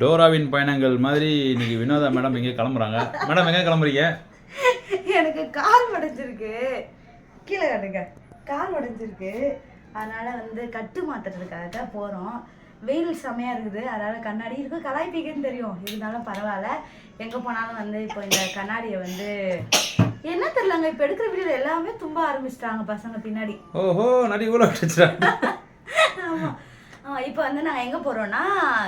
டோராவின் பயணங்கள் மாதிரி இன்னைக்கு வினோதா மேடம் எங்கே கிளம்புறாங்க. மேடம் எங்கே கிளம்புறீங்க? எனக்கு கால் உடைஞ்சிருக்கு. கீழே காட்டுங்க. கால் உடைஞ்சிருக்கு. அதனால வந்து கட்டு மாத்துறதுக்காக போகிறோம் வெயில் செமையா இருக்குது. அதனால கண்ணாடி இருக்கும் கலாய்ப்பிக்குன்னு தெரியும். இருந்தாலும் பரவாயில்ல. எங்கே போனாலும் வந்து இப்போ இந்த கண்ணாடியை வந்து என்ன தெரியலங்க. இப்போ எடுக்கிற வீடியோ எல்லாமே தும்ப ஆரம்பிச்சிட்டாங்க பசங்க பின்னாடி. ஓஹோ ஆமாம் இப்போ வந்து நாங்கள் எங்கே போகிறோன்னா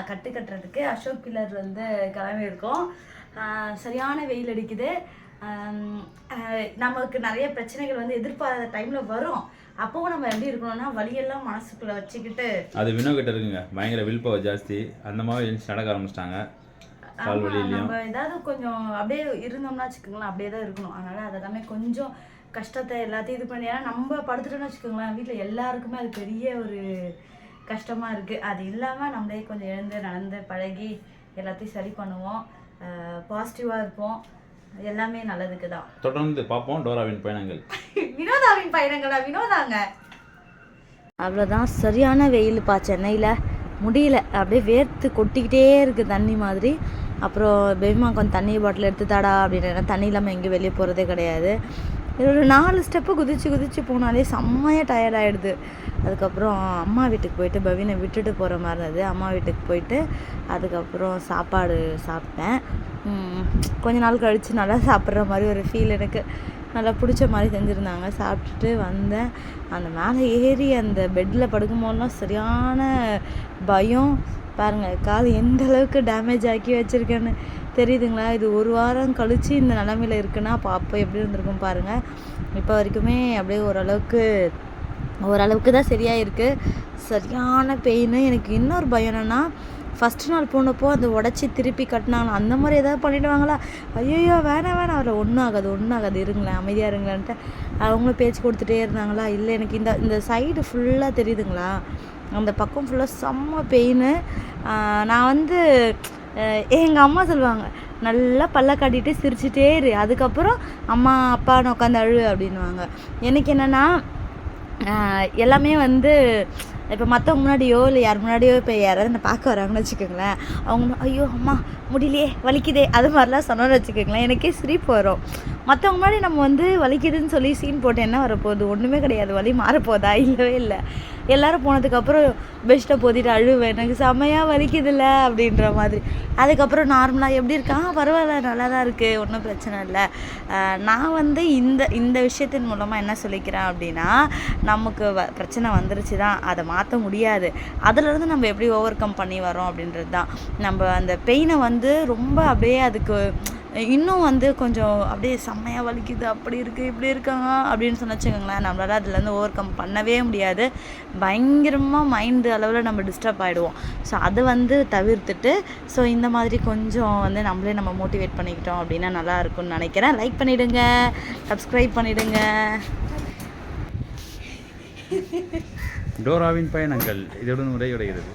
கட்டு கட்டுறதுக்கு அசோக் பில்லர் வந்து கிளம்பி இருக்கோம். சரியான வெயில் அடிக்குது. நமக்கு நிறைய பிரச்சனைகள் வந்து எதிர்பாராத டைமில் வரும். அப்போவும் நம்ம எப்படி இருக்கணும்னா வலியெல்லாம் மனசுக்குள்ளே வச்சுக்கிட்டு அது வினோ கிட்ட இருக்குங்க. பயங்கர வில் பவர் ஜாஸ்தி. அந்த மாதிரி எழுந்துச்சு நடக்க ஆரம்பிச்சிட்டாங்க. நம்ம ஏதாவது கொஞ்சம் அப்படியே இருந்தோம்னா வச்சுக்கோங்களேன் அப்படியே தான் இருக்கணும். அதனால அது எல்லாமே கொஞ்சம் கஷ்டத்தை எல்லாத்தையும் இது பண்ணி ஏன்னா நம்ம படுத்துட்டோம்னு வச்சுக்கோங்களேன் வீட்டில் எல்லாருக்குமே அது பெரிய ஒரு கஷ்டமா இருக்கு. அது இல்லாமல் நம்மளே கொஞ்சம் எழுந்து நடந்து பழகி எல்லாத்தையும் சரி பண்ணுவோம். பாசிட்டிவாக இருப்போம். எல்லாமே நல்லதுக்கு தான். தொடர்ந்து பார்ப்போம். டோராவின் பயணங்கள். வினோதாவின் பயணங்களா? வினோதாங்க. அவ்வளோதான் சரியான வெயிலுப்பா சென்னையில். முடியல. அப்படியே வேர்த்து கொட்டிக்கிட்டே இருக்குது தண்ணி மாதிரி. அப்புறம் பெருமா கொஞ்சம் தண்ணி பாட்டில் எடுத்து தாடா அப்படின்னு தண்ணி இல்லாமல் எங்கேயும் வெளியே போகிறதே கிடையாது. இது ஒரு நாலு ஸ்டெப்பு குதிச்சு குதிச்சு போனாலே செம்மையாக டயர்ட் ஆகிடுது அதுக்கப்புறம் அம்மா வீட்டுக்கு போயிட்டு பவினை விட்டுட்டு போகிற மாதிரி இருந்தது. அம்மா வீட்டுக்கு போயிட்டு அதுக்கப்புறம் சாப்பாடு சாப்பிட்டேன். கொஞ்ச நாள் கழித்து நல்லா சாப்பிட்ற மாதிரி ஒரு ஃபீல் எனக்கு. நல்லா பிடிச்ச மாதிரி செஞ்சுருந்தாங்க. சாப்பிட்டுட்டு வந்தேன். அந்த மேலே ஏறி அந்த பெட்டில் படுக்கும்போதெல்லாம் சரியான பயம். பாருங்கள் கால் எந்த அளவுக்கு டேமேஜ் ஆக்கி வச்சுருக்கேன்னு தெரியுதுங்களா? இது ஒரு வாரம் கழித்து இந்த நிலமையில இருக்குன்னா அப்போ அப்போ எப்படி இருந்திருக்கும் பாருங்கள் இப்போ வரைக்குமே அப்படியே ஓரளவுக்கு ஓரளவுக்கு தான் சரியாக இருக்குது சரியான பெயின் எனக்கு இன்னொரு பயம் என்னன்னா ஃபஸ்ட்டு நாள் போனப்போ அந்த உடச்சி திருப்பி கட்டினாங்களா? அந்த மாதிரி ஏதாவது பண்ணிவிடுவாங்களா ஐயோ வேணாம் வேணாம். அதில் ஒன்றும் ஆகாது ஒன்றும் ஆகாது. இருங்களேன் அமைதியாக இருங்களேன்ட்டு அவங்களும் பேச்சு கொடுத்துட்டே இருந்தாங்களா? இல்லை எனக்கு இந்த இந்த சைடு ஃபுல்லாக தெரியுதுங்களா? அந்த பக்கம் ஃபுல்லாக செம்ம பெயின் நான் வந்து எங்கள் அம்மா சொல்லுவாங்க நல்லா பல்ல காட்டிட்டு சிரிச்சிட்டே இரு. அதுக்கப்புறம் அம்மா அப்பான்னு உட்காந்து அழு அப்படின்னுவாங்க. எனக்கு என்னென்னா எல்லாமே வந்து இப்போ மற்றவங்க முன்னாடியோ இல்லை யார் முன்னாடியோ இப்போ யாராவது என்னை பார்க்க வராங்கன்னு வச்சுக்கோங்களேன். அவங்க ஐயோ அம்மா முடியலையே வலிக்குதே அது மாதிரிலாம் சொன்னோன்னு வச்சுக்கோங்களேன். எனக்கே சிரிப்பு வரும். மற்றவங்க முன்னாடி நம்ம வந்து வலிக்குதுன்னு சொல்லி சீன் போட்டு என்ன வரப்போகுது? ஒன்றுமே கிடையாது. வலி மாறப்போதா? இல்லவே இல்லை. எல்லோரும் போனதுக்கப்புறம் பெஸ்ட்டை போத்திட்டு அழுவேன். எனக்கு செமையாக வலிக்குதுல்ல அப்படின்ற மாதிரி. அதுக்கப்புறம் நார்மலாக எப்படி இருக்கா? பரவாயில்ல நல்லா தான் இருக்குது ஒன்றும் பிரச்சனை இல்லை. நான் வந்து இந்த இந்த விஷயத்தின் மூலமாக என்ன சொல்லிக்கிறேன் அப்படின்னா நமக்கு வ பிரச்சனை வந்துருச்சு தான் அதை மாற்ற முடியாது. அதுலேருந்து நம்ம எப்படி ஓவர் கம் பண்ணி வரோம் அப்படின்றது தான். நம்ம அந்த பெயினை வந்து ரொம்ப அப்படியே அதுக்கு இன்னும் வந்து கொஞ்சம் அப்படியே செம்மையாக வலிக்குது அப்படி இருக்குது இப்படி இருக்காங்க அப்படின்னு சொன்ன வச்சுக்கோங்களேன் நம்மளால் அதுலேருந்து ஓவர் கம் பண்ணவே முடியாது. பயங்கரமாக மைண்டு அளவில் நம்ம டிஸ்டர்ப் ஆகிடுவோம் ஸோ அதை வந்து தவிர்த்துட்டு ஸோ இந்த மாதிரி கொஞ்சம் வந்து நம்மளே நம்ம மோட்டிவேட் பண்ணிக்கிட்டோம் அப்படின்னா நல்லா இருக்கும்னு நினைக்கிறேன். லைக் பண்ணிவிடுங்க சப்ஸ்கிரைப் பண்ணிவிடுங்க டோராவின் பயணங்கள் இதோடு உரையுடைகிறது